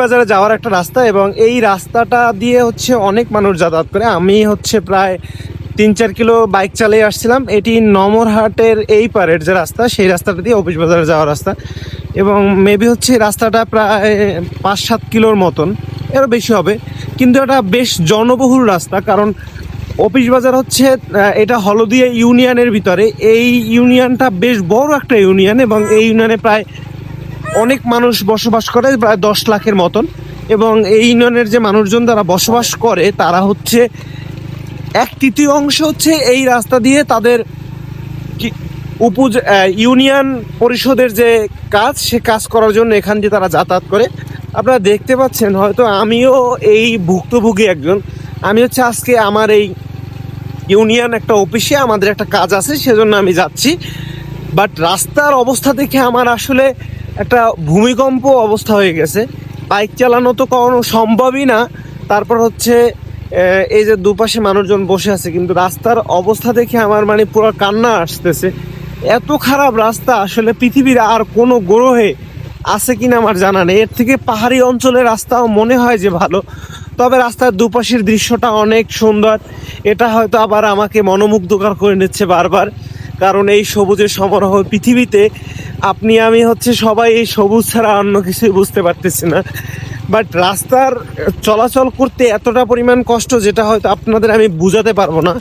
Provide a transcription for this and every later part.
বাজারে যাওয়ার একটা রাস্তা এবং এই রাস্তাটা দিয়ে হচ্ছে অনেক মানুষ যাতায়াত করে। আমি হচ্ছে প্রায় তিন চার কিলো বাইক চালিয়ে আসছিলাম। এটি নমরহাটের এই পারের যে রাস্তা, সেই রাস্তাটা দিয়ে অফিস বাজারে যাওয়ার রাস্তা এবং মেবি হচ্ছে রাস্তাটা প্রায় পাঁচ সাত কিলোর মতন। এরও বেশি হবে। কিন্তু এটা বেশ জনবহুল রাস্তা কারণ অফিস বাজার হচ্ছে এটা হলদিয়া ইউনিয়নের ভিতরে। এই ইউনিয়নটা বেশ বড় একটা ইউনিয়ন এবং এই ইউনিয়নে প্রায় অনেক মানুষ বসবাস করে প্রায় দশ লাখের মতন। এবং এই ইউনিয়নের যে মানুষজন যারা বসবাস করে, তারা হচ্ছে এক তৃতীয় অংশ হচ্ছে এই রাস্তা দিয়ে তাদের উপজ ইউনিয়ন পরিষদের যে কাজ, সে কাজ করার জন্য এখান দিয়ে তারা যাতায়াত করে। আপনারা দেখতে পাচ্ছেন, হয়তো আমিও এই ভুক্তভোগী একজন। আমি হচ্ছে আজকে আমার এই ইউনিয়ন একটা অফিসে আমাদের একটা কাজ আছে, সেজন্য আমি যাচ্ছি। বাট রাস্তার অবস্থা দেখে আমার আসলে একটা ভূমিকম্প অবস্থা হয়ে গেছে। বাইক চালানো তো কোনো সম্ভবই না। তারপর হচ্ছে এই যে দুপাশে মানুষজন বসে আছে, কিন্তু রাস্তার অবস্থা দেখে আমার মানে পুরো কান্না আসতেছে। এত খারাপ রাস্তা, আসলে পৃথিবীর আর কোনো গ্রহে আছে কিনা আমার জানা নেই। এর থেকে পাহাড়ি অঞ্চলের রাস্তাও মনে হয় যে ভালো। তবে রাস্তার দুপাশের দৃশ্যটা অনেক সুন্দর। এটা হয়তো আবার আমাকে মনোমুগ্ধকর করে নিচ্ছে বারবার। কারণ এই সবুজের সমারোহ পৃথিবীতে আপনি, আমি হচ্ছে সবাই এই সবুজ ছাড়া অন্য কিছুই বুঝতে পারতেছি না। বাট রাস্তার চলাচল করতে এতটা পরিমাণ কষ্ট যেটা হয়তো আপনাদের আমি বুঝাতে পারব না।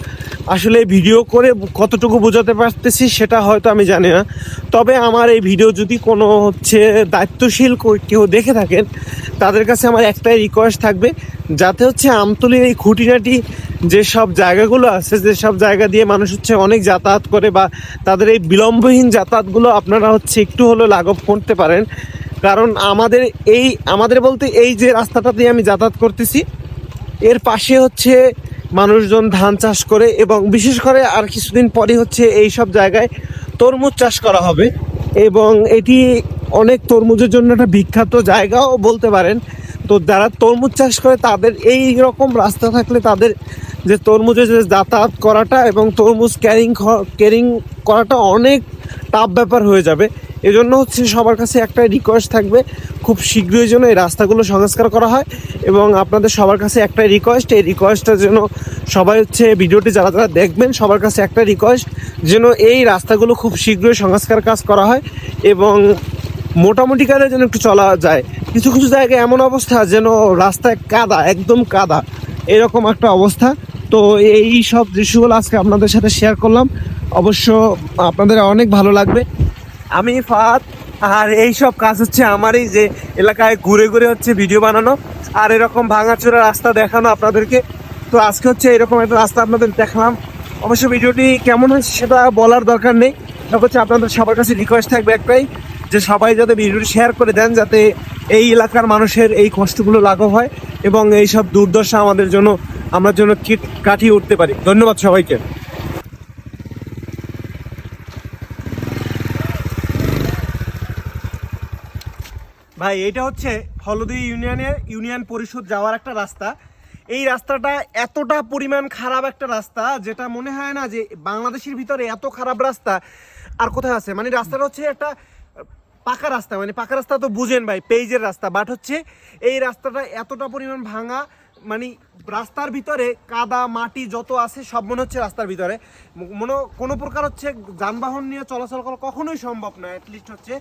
আসলে ভিডিও করে কতটুকু বোঝাতে পারতেছি সেটা হয়তো আমি জানি না। তবে আমার এই ভিডিও যদি কোনো হচ্ছে দায়িত্বশীল কেউ দেখে থাকেন, তাদের কাছে আমার একটাই রিকোয়েস্ট থাকবে, যাতে হচ্ছে আমতলির এই খুঁটিনাটি যেসব জায়গাগুলো আছে, যেসব জায়গা দিয়ে মানুষ হচ্ছে অনেক যাতায়াত করে বা তাদের এই বিলম্বহীন যাতায়াতগুলো আপনারা হচ্ছে একটু হলেও লাঘব করতে পারেন। কারণ আমাদের এই আমাদের বলতে এই যে রাস্তাটা দিয়ে আমি যাতায়াত করতেছি, এর পাশে হচ্ছে মানুষজন ধান চাষ করে এবং বিশেষ করে আর কিছুদিন পরে হচ্ছে এই সব জায়গায় তরমুজ চাষ করা হবে। এবং এটি অনেক তরমুজের জন্য একটা বিখ্যাত জায়গাও বলতে পারেন। তো যারা তরমুজ চাষ করে তাদের এই রকম রাস্তা থাকলে তাদের যে তরমুজের যে যাতায়াত করাটা এবং তরমুজ ক্যারিং ক্যারিং করাটা অনেক টাফ ব্যাপার হয়ে যাবে। এজন্য হচ্ছে সবার কাছে একটা রিকোয়েস্ট থাকবে, খুব শীঘ্রই যেন এই রাস্তাগুলো সংস্কার করা হয় এবং আপনাদের সবার কাছে একটাই রিকোয়েস্ট এই রিকোয়েস্টটা যেন সবাই হচ্ছে ভিডিওটি যারা যারা দেখবেন, সবার কাছে একটা রিকোয়েস্ট যেন এই রাস্তাগুলো খুব শীঘ্রই সংস্কার কাজ করা হয় এবং মোটামুটি কাজে যেন একটু চলা যায়। কিছু কিছু জায়গায় এমন অবস্থা যেন রাস্তায় কাদা, একদম কাদা। এরকম একটা অবস্থা। তো এই সব দৃশ্যগুলো আজকে আপনাদের সাথে শেয়ার করলাম। অবশ্য আপনাদের অনেক ভালো লাগবে। আমি ফাত আর এই সব কাজ হচ্ছে আমারই যে এলাকায় ঘুরে ঘুরে হচ্ছে ভিডিও বানানো আর এরকম ভাঙাচোরা রাস্তা দেখানো আপনাদেরকে। তো আজকে হচ্ছে এরকম একটা রাস্তা আপনাদের দেখালাম। অবশ্য ভিডিওটি কেমন হয়েছে সেটা বলার দরকার নেই। হচ্ছে আপনাদের সবার কাছে রিকোয়েস্ট থাকবে একটাই, যে সবাই যাতে ভিডিওটি শেয়ার করে দেন যাতে এই এলাকার মানুষের এই কষ্টগুলো লাঘব হয় এবং এই সব দুর্দশা আমাদের জন্য, আমরা জন্য কিট- কাটিয়ে উঠতে পারি। ধন্যবাদ সবাইকে। ভাই, এটা হচ্ছে হলদি ইউনিয়নের ইউনিয়ন পরিষদ যাওয়ার একটা রাস্তা। এই রাস্তাটা এতটা পরিমাণ খারাপ একটা রাস্তা, যেটা মনে হয় না যে বাংলাদেশের ভিতরে এত খারাপ রাস্তা আর কোথায় আছে। মানে রাস্তাটা হচ্ছে একটা পাকা রাস্তা মানে পাকা রাস্তা তো বুঝেন ভাই, পেইজের রাস্তা। বাট হচ্ছে এই রাস্তাটা এতটা পরিমাণ ভাঙা মানে রাস্তার ভিতরে কাদা, মাটি যত আছে সব মনে হচ্ছে রাস্তার ভিতরে। মনে কোনো প্রকার হচ্ছে যানবাহন নিয়ে চলাচল করা কখনোই সম্ভব নয় অ্যাটলিস্ট হচ্ছে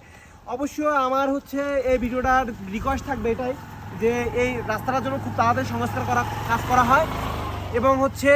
অবশ্য আমার হচ্ছে এই ভিডিওটার রিকোয়েস্ট থাকবে এটাই যে এই রাস্তাটার জন্য খুব তাড়াতাড়ি সংস্কার করা, কাজ করা হয়। এবং হচ্ছে